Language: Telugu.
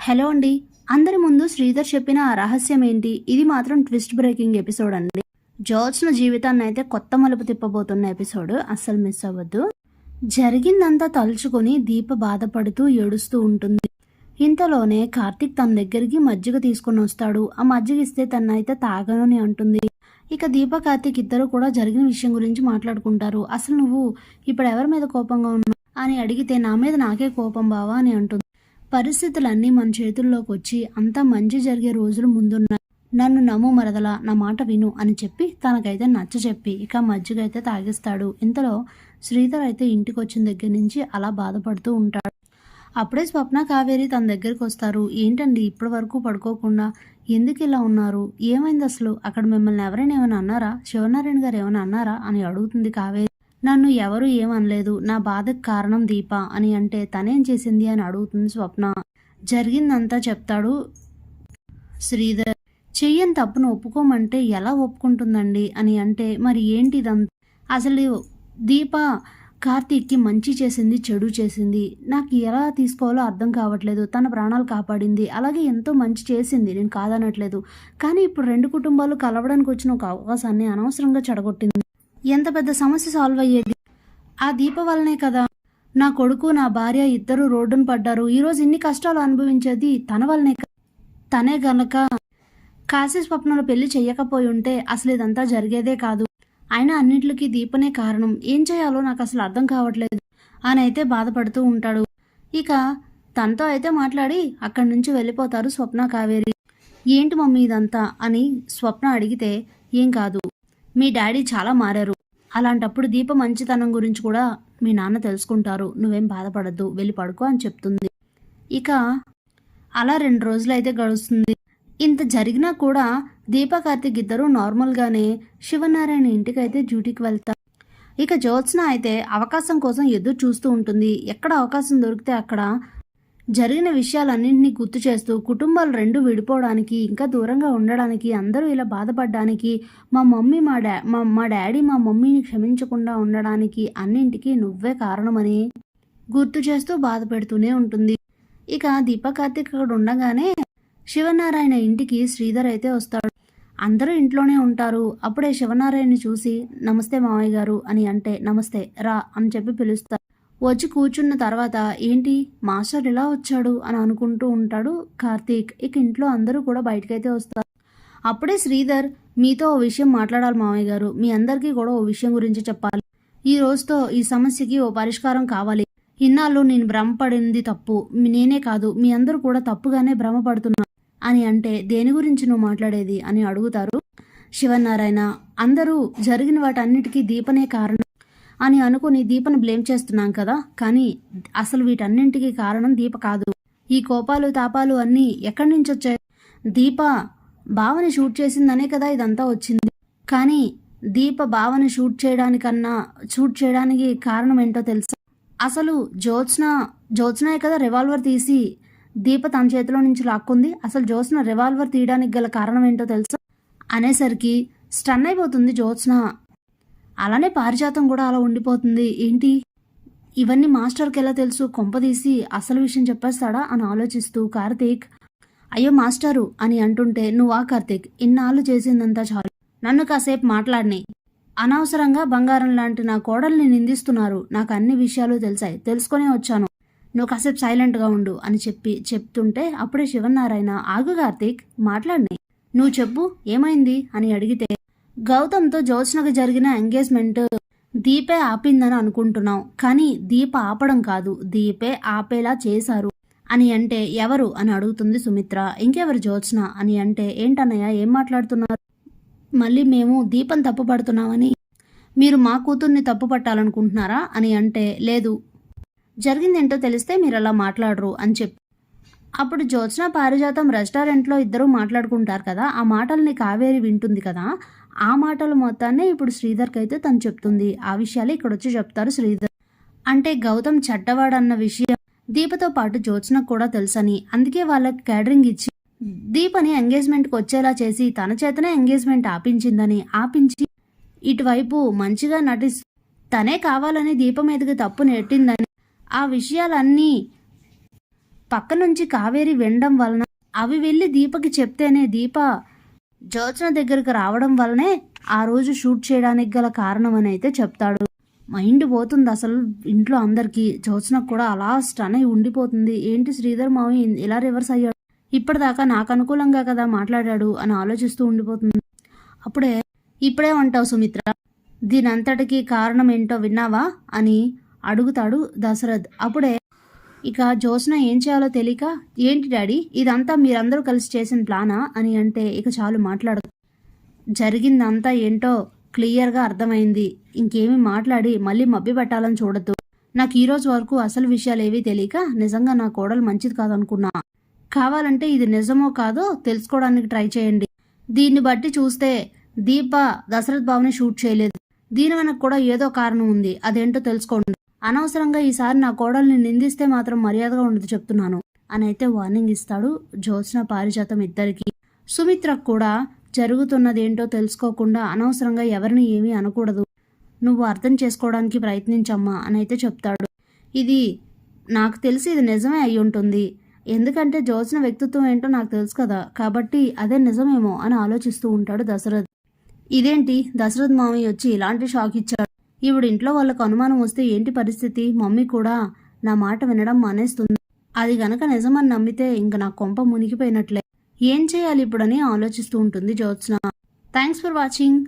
హలో అండి. అందరి ముందు శ్రీధర్ చెప్పిన ఆ రహస్యం ఏంటి? ఇది మాత్రం ట్విస్ట్ బ్రేకింగ్ ఎపిసోడ్ అండి. జార్జ్న జీవితాన్ని అయితే కొత్త మలుపు తిప్పబోతున్న ఎపిసోడ్. అస్సలు మిస్ అవ్వద్దు. జరిగిందంతా తలుచుకొని దీప బాధపడుతూ ఏడుస్తూ ఉంటుంది. ఇంతలోనే కార్తిక్ తన దగ్గరికి మజ్జిగ తీసుకొని వస్తాడు. ఆ మజ్జిగ ఇస్తే తనైతే తాగను అని అంటుంది. ఇక దీప కార్తిక్ ఇద్దరు కూడా జరిగిన విషయం గురించి మాట్లాడుకుంటారు. అసలు నువ్వు ఇప్పుడు ఎవరి మీద కోపంగా ఉన్నావు? అని అడిగితే నా మీద నాకే కోపం బావా అని అంటుంది. పరిస్థితులన్నీ మన చేతుల్లోకి వచ్చి అంతా మంచి జరిగే రోజులు ముందున్నాయి నన్ను నమ్ము మరదల నా మాట విను అని చెప్పి తనకైతే నచ్చ చెప్పి ఇక మజ్జిగ అయితే తాగిస్తాడు. ఇంతలో శ్రీధర్ అయితే ఇంటికి వచ్చిన దగ్గర నుంచి అలా బాధపడుతూ ఉంటాడు. అప్పుడే స్వప్న కావేరి తన దగ్గరికి వస్తారు ఏంటండి ఇప్పటి వరకు పడుకోకుండా ఎందుకు ఇలా ఉన్నారు? ఏమైంది అసలు అక్కడ మిమ్మల్ని ఎవరైనా ఏమైనా అన్నారా? శివనారాయణ గారు ఏమైనా అన్నారా? అని అడుగుతుంది కావేరి. నన్ను ఎవరు ఏమనలేదు. నా బాధకు కారణం దీప అని అంటే తనేం చేసింది అని అడుగుతుంది స్వప్న. జరిగిందంతా చెప్తాడు శ్రీధర్. చెయ్యని తప్పును ఒప్పుకోమంటే ఎలా ఒప్పుకుంటుందండి? అని అంటే మరి ఏంటిదంతా? అసలు దీప కార్తీక్కి మంచి చేసింది చెడు చేసింది. నాకు ఎలా తీసుకోవాలో అర్థం కావట్లేదు. తన ప్రాణాలు కాపాడింది. అలాగే ఎంతో మంచి చేసింది. నేను కాదనట్లేదు. కానీ ఇప్పుడు రెండు కుటుంబాలు కలవడానికి వచ్చిన ఒక అవకాశాన్ని అనవసరంగా చెడగొట్టింది. ఎంత పెద్ద సమస్య సాల్వ్ అయ్యేది? ఆ దీప వల్లనే కదా. నా కొడుకు నా భార్య ఇద్దరు రోడ్డున పడ్డారు. ఈరోజు ఇన్ని కష్టాలు అనుభవించేది తన వల్లనే కదా. తనే గనక కాశీ స్వప్నంలో పెళ్ళి చెయ్యకపోయి ఉంటే అసలు ఇదంతా జరిగేదే కాదు. అయినా అన్నింటికి దీపనే కారణం. ఏం చేయాలో నాకు అసలు అర్థం కావట్లేదు. అని అయితే బాధపడుతూ ఉంటాడు. ఇక తనతో అయితే మాట్లాడి అక్కడి నుంచి వెళ్ళిపోతారు స్వప్న కావేరి. ఏంటి మమ్మీ ఇదంతా? అని స్వప్న అడిగితే ఏం కాదు. మీ డాడీ చాలా మారారు. అలాంటప్పుడు దీప మంచితనం గురించి కూడా మీ నాన్న తెలుసుకుంటారు. నువ్వేం బాధపడద్దు వెళ్ళి పడుకో అని చెప్తుంది. ఇక అలా రెండు రోజులు అయితే గడుస్తుంది. ఇంత జరిగినా కూడా దీప కార్తిక్ ఇద్దరు నార్మల్గానే శివనారాయణ ఇంటికి అయితే డ్యూటీకి వెళ్తారు. ఇక జ్యోత్స్న అయితే అవకాశం కోసం ఎదురు చూస్తూ ఉంటుంది. ఎక్కడ అవకాశం దొరికితే అక్కడ జరిగిన విషయాలన్నింటినీ గుర్తు చేస్తూ కుటుంబాలు రెండు విడిపోవడానికి ఇంకా దూరంగా ఉండడానికి అందరూ ఇలా బాధపడడానికి మా మమ్మీ మా డా మా మా డాడీ మా మమ్మీని క్షమించకుండా ఉండడానికి అన్నింటికీ నువ్వే కారణమని గుర్తు చేస్తూ బాధ పెడుతూనే ఉంటుంది. ఇక దీప కార్తిక్ అక్కడ ఉండగానే శివనారాయణ ఇంటికి శ్రీధర్ అయితే వస్తాడు. అందరూ ఇంట్లోనే ఉంటారు. అప్పుడే శివనారాయణని చూసి నమస్తే మావయ్య గారు అని అంటే నమస్తే రా అని చెప్పి పిలుస్తారు. వచ్చి కూర్చున్న తర్వాత ఏంటి మాస్టర్ ఇలా వచ్చాడు అని అనుకుంటూ ఉంటాడు కార్తీక్. ఇక ఇంట్లో అందరూ కూడా బయటకైతే వస్తారు. అప్పుడే శ్రీధర్ మీతో ఓ విషయం మాట్లాడాలి మామయ్య గారు. మీ అందరికీ కూడా ఓ విషయం గురించి చెప్పాలి. ఈ రోజుతో ఈ సమస్యకి ఓ పరిష్కారం కావాలి. ఇన్నాళ్ళు నేను భ్రమపడింది తప్పు. నేనే కాదు మీ అందరూ కూడా తప్పుగానే భ్రమపడుతున్నారు అని అంటే దేని గురించి నువ్వు మాట్లాడేది అని అడుగుతారు శివనారాయణ అందరూ జరిగిన వాటన్నిటికీ దీపనే కారణం. అని అనుకుని దీపను బ్లేమ్ చేస్తున్నాం కదా. కానీ అసలు వీటన్నింటికి కారణం దీప కాదు. ఈ కోపాలు తాపాలు అన్నీ ఎక్కడి నుంచి వచ్చాయి దీప బావని షూట్ చేసిందనే కదా ఇదంతా వచ్చింది. కానీ దీప బావని షూట్ చేయడానికన్నా షూట్ చేయడానికి కారణం ఏంటో తెలుసా? అసలు జ్యోత్స్న జ్యోత్స్నే కదా రివాల్వర్ తీసి దీప తన చేతిలో నుంచి లాక్కుంది. అసలు జ్యోత్స్న రివాల్వర్ తీయడానికి గల కారణం ఏంటో తెలుసా? అనేసరికి స్టన్ అయిపోతుంది జ్యోత్స్న. అలానే పారిజాతం కూడా అలా ఉండిపోతుంది. ఏంటి? ఇవన్నీ మాస్టర్కి ఎలా తెలుసు? కొంపదీసి అసలు విషయం చెప్పేస్తాడా అని ఆలోచిస్తూ కార్తీక్. అయ్యో మాస్టారు అని అంటుంటే నువ్వా కార్తీక్? ఇన్నాళ్ళు చేసిందంతా చాలు. నన్ను కాసేపు మాట్లాడిని. అనవసరంగా బంగారం లాంటి నా కోడల్ని నిందిస్తున్నారు. నాకు అన్ని విషయాలు తెలిసాయి. తెలుసుకొనే వచ్చాను. నువ్వు కాసేపు సైలెంట్గా ఉండు అని చెప్పి చెప్తుంటే అప్పుడే శివన్నారాయణ ఆగు కార్తీక్ మాట్లాడిని. నువ్వు చెప్పు ఏమైంది? అని అడిగితే గౌతమ్తో జ్యోత్స్నకు జరిగిన ఎంగేజ్మెంట్ దీపే ఆపిందని అనుకుంటున్నాం. కానీ దీప ఆపడం కాదు. దీపే ఆపేలా చేశారు. అని అంటే ఎవరు? అని అడుగుతుంది సుమిత్ర. ఇంకెవరు జ్యోత్స్న? అని అంటే ఏంటన్నయ్య ఏం మాట్లాడుతున్నారు? మళ్ళీ మేము దీపం తప్పు పడుతున్నామని. మీరు మా కూతుర్ని తప్పు పట్టాలనుకుంటున్నారా? అని అంటే లేదు. జరిగిందేంటో తెలిస్తే మీరు అలా మాట్లాడరు అని చెప్పి అప్పుడు జ్యోత్స్న పారిజాతం రెస్టారెంట్లో ఇద్దరు మాట్లాడుకుంటారు కదా ఆ మాటల్ని కావేరి వింటుంది కదా. ఆ మాటలు మొత్తాన్ని ఇప్పుడు శ్రీధర్కి అయితే తను చెప్తుంది. ఆ విషయాలు ఇక్కడ వచ్చి చెప్తారు శ్రీధర్. అంటే గౌతమ్ చెడ్డవాడన్న విషయం దీపతో పాటు జ్యోత్స్నకు కూడా తెలుసని. అందుకే వాళ్ళకి క్యాటరింగ్ ఇచ్చి దీపని ఎంగేజ్మెంట్కి వచ్చేలా చేసి తన చేతనే ఎంగేజ్మెంట్ ఆపించిందని ఆపించి ఇటువైపు మంచిగా నటిస్తూ తనే కావాలని దీపం మీదకి తప్పు నెట్టిందని ఆ విషయాలన్నీ పక్క నుంచి కావేరి వినడం వలన అవి వెళ్ళి దీపకి చెప్తేనే దీప జ్యోత్స్న దగ్గరకు రావడం వల్లనే ఆ రోజు షూట్ చేయడానికి గల కారణం అని అయితే చెప్తాడు. మైండ్ పోతుంది అసలు ఇంట్లో అందరికీ జ్యోత్స్నకు కూడా అలా స్టన్ అయి ఉండిపోతుంది. ఏంటి శ్రీధర్ మావి ఇలా రివర్స్ అయ్యాడు? ఇప్పటిదాకా నాకు అనుకూలంగా కదా మాట్లాడాడు అని ఆలోచిస్తూ ఉండిపోతుంది. అప్పుడే ఇప్పుడే ఉంటావు సుమిత్ర దీనంతటికి కారణం ఏంటో విన్నావా అని అడుగుతాడు దశరథ్. అప్పుడే ఇక జోస్న ఏం చేయాలో తెలియక ఏంటి డాడీ ఇదంతా మీరందరూ కలిసి చేసిన ప్లానా? అని అంటే ఇక చాలు మాట్లాడదు. జరిగిందంతా ఏంటో క్లియర్గా అర్థమైంది. ఇంకేమి మాట్లాడి మళ్ళీ మబ్బి పెట్టాలని చూడద్దు. నాకు ఈ రోజు వరకు అసలు విషయాలు ఏవీ తెలియక నిజంగా నా కోడలు మంచిది కాదనుకున్నా. కావాలంటే ఇది నిజమో కాదో తెలుసుకోవడానికి ట్రై చేయండి. దీన్ని బట్టి చూస్తే దీప దశరథ్ బాబుని షూట్ చేయలేదు. దీని వెనక కూడా ఏదో కారణం ఉంది. అదేంటో తెలుసుకోండి. అనవసరంగా ఈసారి నా కోడల్ని నిందిస్తే మాత్రం మర్యాదగా ఉండదు చెప్తున్నాను. అని అయితే వార్నింగ్ ఇస్తాడు జ్యోత్స్న పారిజాతం ఇద్దరికి. సుమిత్రకు కూడా జరుగుతున్నది ఏంటో తెలుసుకోకుండా అనవసరంగా ఎవరిని ఏమీ అనకూడదు. నువ్వు అర్థం చేసుకోవడానికి ప్రయత్నించమ్మా అని అయితే చెప్తాడు. ఇది నాకు తెలిసి ఇది నిజమే అయి ఉంటుంది. ఎందుకంటే జ్యోత్స్న వ్యక్తిత్వం ఏంటో నాకు తెలుసు కదా కాబట్టి అదే నిజమేమో అని ఆలోచిస్తూ ఉంటాడు దశరథ్. ఇదేంటి? దశరథ్ మామయ్య వచ్చి ఇలాంటి షాక్ ఇచ్చాడు. ఇప్పుడు ఇంట్లో వాళ్ళకు అనుమానం వస్తే ఏంటి పరిస్థితి? మమ్మీ కూడా నా మాట వినడం మానేస్తుంది. అది గనక నిజమని నమ్మితే ఇంక నా కొంప మునిగిపోయినట్లే. ఏం చేయాలి ఇప్పుడని ఆలోచిస్తూ ఉంటుంది జ్యోత్స్న. Thanks for watching.